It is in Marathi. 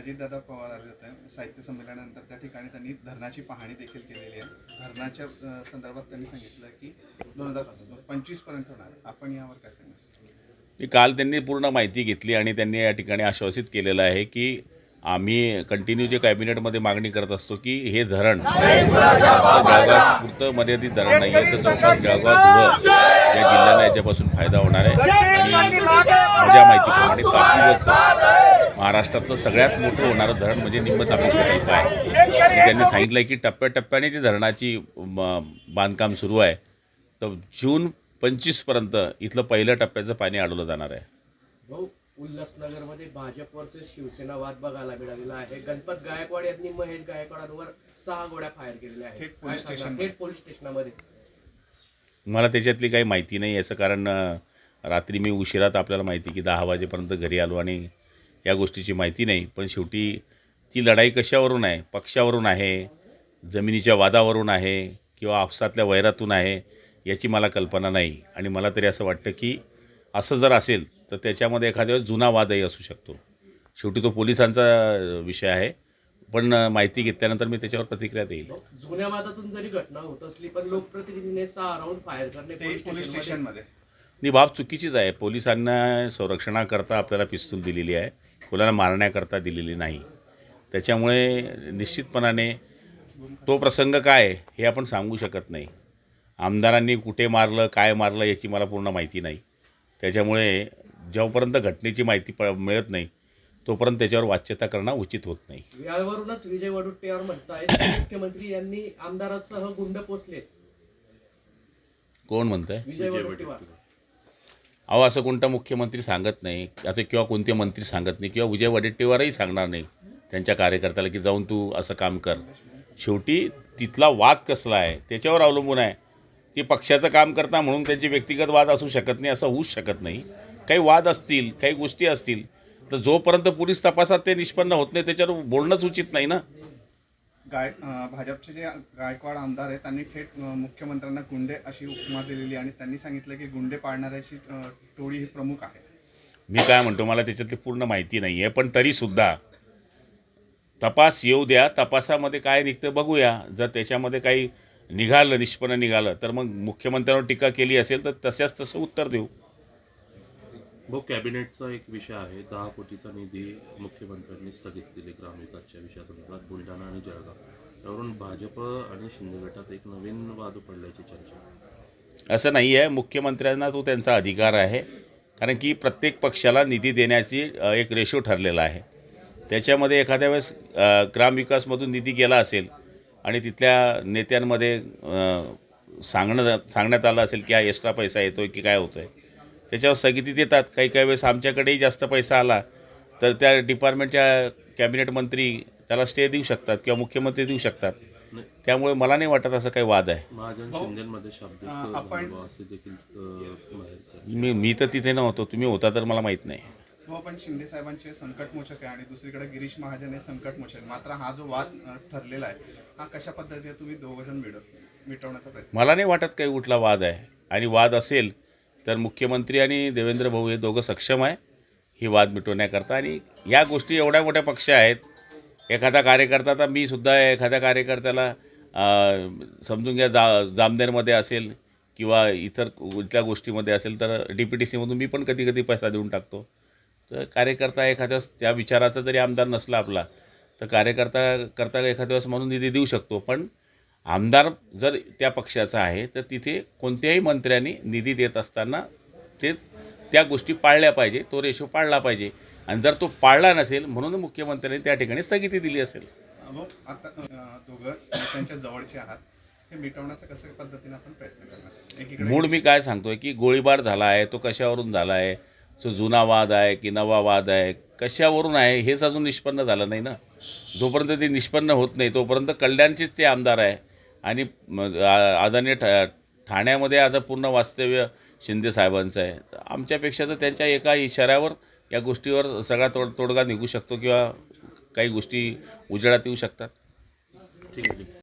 अजितदादा पवार आले होते. साहित्य संमेलनानंतर त्या ठिकाणी त्यांनी धरणाची पाहणी देखील केलेली आहे. धरणाच्या संदर्भात त्यांनी सांगितलं की दोन हजार पंचवीसपर्यंत होणार. आपण यावर काय सांगणार? ती काल त्यांनी पूर्ण माहिती घेतली आणि त्यांनी या ठिकाणी आश्वासित केलेलं आहे की आम्ही कंटिन्यू जे कॅबिनेटमध्ये मागणी करत असतो की हे धरण जळगाव पुरतं मर्यादित धरण नाही आहे तर जवळपास जळगाव धुळं या जिल्ह्याला याच्यापासून फायदा होणार आहे. आणि माझ्या माहितीप्रमाणे तापीवरचं महाराष्ट्रातलं सगळ्यात मोठं होणारं धरण म्हणजे तापी प्रकल्प आहे. त्यांनी सांगितलं आहे की टप्प्याटप्प्याने जी धरणाची बांधकाम सुरू आहे तर जून पंचवीसपर्यंत इथलं पहिल्या टप्प्याचं पाणी अडवलं जाणार आहे. भाऊ उल्हासनगरमध्ये भाजप वर्सेस शिवसेना वाद बघायला मिळालेला आहे. गणपत गायकवाड यांनी महेश गायकवाडांवर सहा गोळ्या फायर केलेल्या आहेत. थेट पोलीस? स्टेशनमध्ये. थेट पोलीस स्टेशनमध्ये. मला त्याच्यातली काही माहिती नाही. याचं कारण रात्री मी उशिरात आपल्याला माहिती की दहा वाजेपर्यंत घरी आलो आणि या गोष्टीची माहिती नाही. पण शेवटी ती लढाई कशावरून आहे? पक्षावरून आहे? जमिनीच्या वादावरून आहे? किंवा आपसातल्या वैरातून आहे? याची मला कल्पना नाही. आणि मला तरी असं वाटतं की असं जर असेल तर त्याच्यामध्ये एखाद्या वेळेस जुना वादही असू शकतो. शेवटी तो पोलिसांचा विषय आहे. पण माहिती घेतल्यानंतर मी त्याच्यावर प्रतिक्रिया देईल. जुन्या वादातून जरी घटना होत असली पण लोकप्रतिनिधीने सहा राऊंड फायर करणे ते पोलीस स्टेशनमध्ये स्टेशनमध्ये ही बाब चुकीचीच आहे. पोलिसांना संरक्षणाकरता आपल्याला पिस्तूल दिलेली आहे. कोणाला मारण्याकरता दिलेली नाही. त्याच्यामुळे निश्चितपणाने तो प्रसंग काय हे आपण सांगू शकत नाही. आमदारांनी कुठे मारलं काय मारलं याची मला पूर्ण माहिती नाही. त्याच्यामुळे जेव्हापर्यंत घटनेची माहिती प मिळत नाही तोपर्यंत त्याच्यावर वाच्यता करणं उचित होत नाही. यावरूनच विजय वडुट्टीवार म्हणतायत की मुख्यमंत्री यांनी आमदारासह गुंड पोचले कोण म्हणतं आहे विजय वडुट्टीवार. अहो असं कोणता मुख्यमंत्री सांगत नाही. असं किंवा कोणते मंत्री सांगत नाही. किंवा विजय वडेट्टीवारही सांगणार नाही त्यांच्या कार्यकर्त्याला की जाऊन तू असं काम कर. शेवटी तिथला वाद कसला आहे? त्याच्यावर अवलंबून आहे. ती पक्षाचं काम करता म्हणून त्यांचे व्यक्तिगत वाद असू शकत नाही असं होऊच शकत नाही. काही वाद असतील काही गोष्टी असतील तर जोपर्यंत पोलीस तपासात ते निष्पन्न होत नाही त्याच्यावर बोलणंच उचित नाही ना? गाय भाजपचे जे गायकवाड आमदार आहेत त्यांनी थेट मुख्यमंत्र्यांना गुंडे अशी उपमा दिलेली आणि त्यांनी सांगितलं की गुंडे पाळणाऱ्याची टोळी ही प्रमुख आहे. मी काय म्हणतो मला त्याच्यातली पूर्ण माहिती नाही आहे पण तरीसुद्धा तपास येऊ द्या तपासामध्ये काय निघतं बघूया. जर त्याच्यामध्ये काही निघालं निष्पन्न निघालं तर मग मुख्यमंत्र्यांवर टीका केली असेल तर तशाच तसं उत्तर देऊ. भाऊ कॅबिनेटचा एक विषय आहे. दहा कोटीचा निधी मुख्यमंत्र्यांनी स्थगित दिले ग्रामविकासच्या विषयासंदर्भात. बुलढाणा आणि जळगाव त्यावरून भाजप आणि शिंदे गटात एक नवीन वाद पडल्याची चर्चा. असं नाही आहे. मुख्यमंत्र्यांना तो त्यांचा अधिकार आहे. कारण की प्रत्येक पक्षाला निधी देण्याची एक रेशो ठरलेला आहे. त्याच्यामध्ये एखाद्या वेळेस ग्रामविकासमधून निधी गेला असेल आणि तिथल्या नेत्यांमध्ये सांगणं सांगण्यात आलं असेल की हा एक्स्ट्रा पैसा येतो आहे की काय होतं आहे त्याच्यावर स्थगिती देतात. काही काही वेळेस आमच्याकडेही जास्त पैसा आला तर त्या डिपार्टमेंटच्या कॅबिनेट मंत्री त्याला स्टे देऊ शकतात किंवा मुख्यमंत्री देऊ शकतात. त्यामुळे मला नाही वाटत असं काही वाद आहे. आपण-. मी मी तर तिथे नव्हतो. तुम्ही होता तर मला माहीत नाही. हो पण शिंदे साहेबांचे संकटमोचक आहे आणि दुसरीकडे गिरीश महाजन हे संकटमोचक मात्र हा जो वाद ठरलेला आहे हा कशा पद्धतीने तुम्ही दोघ जण मिटवण्याचा प्रयत्न मला नाही वाटत काही कुठला वाद आहे. आणि वाद असेल तर मुख्यमंत्री आणि देवेंद्र भाऊ हे दोघं सक्षम आहे ही वाद मिटवण्याकरता. आणि या गोष्टी एवढ्या मोठ्या पक्ष आहेत एखादा कार्यकर्ता तर मी सुद्धा एखाद्या कार्यकर्त्याला समजून घ्या जा जामनेरमध्ये असेल किंवा इतर कुठल्या गोष्टीमध्ये असेल तर डी पी टी सीमधून मी पण कधी कधी पैसा देऊन टाकतो. तर कार्यकर्ता एखाद्या वेळेस त्या विचाराचा जरी आमदार नसला आपला तर कार्यकर्ता करता एखाद्या वेळेस म्हणून निधी देऊ शकतो. पण आमदार जर त्या पक्षाचा आहे तर तिथे कोणत्याही मंत्र्यांनी निधी देत असताना ते त्या गोष्टी पाळल्या पाहिजे तो रेशो पाळला पाहिजे. आणि जर तो पाळला नसेल म्हणून मुख्यमंत्र्यांनी त्या ठिकाणी स्थगिती दिली असेल. आता दोघं त्यांच्या जवळचे आहात. हे मिटवण्याचा कसं पद्धतीने आपण प्रयत्न करणार? एकीकडे मूळ मी काय सांगतोय की गोळीबार झाला आहे तो कशावरून झाला आहे? तो जुना वाद आहे की नवा वाद आहे? कशावरून आहे? हेच अजून निष्पन्न झालं नाही ना. जोपर्यंत ते निष्पन्न होत नाही तोपर्यंत कल्याणचेच ते आमदार आहे. आणि आदरणीय ठा ठाण्यामध्ये आता पूर्ण वास्तव्य शिंदे साहेबांचं आहे. आमच्यापेक्षा तर त्यांच्या एका इशाऱ्यावर या गोष्टीवर सगळा तोड तोडगा निघू शकतो किंवा काही गोष्टी उजेडात येऊ शकतात. ठीक आहे ठीक आहे.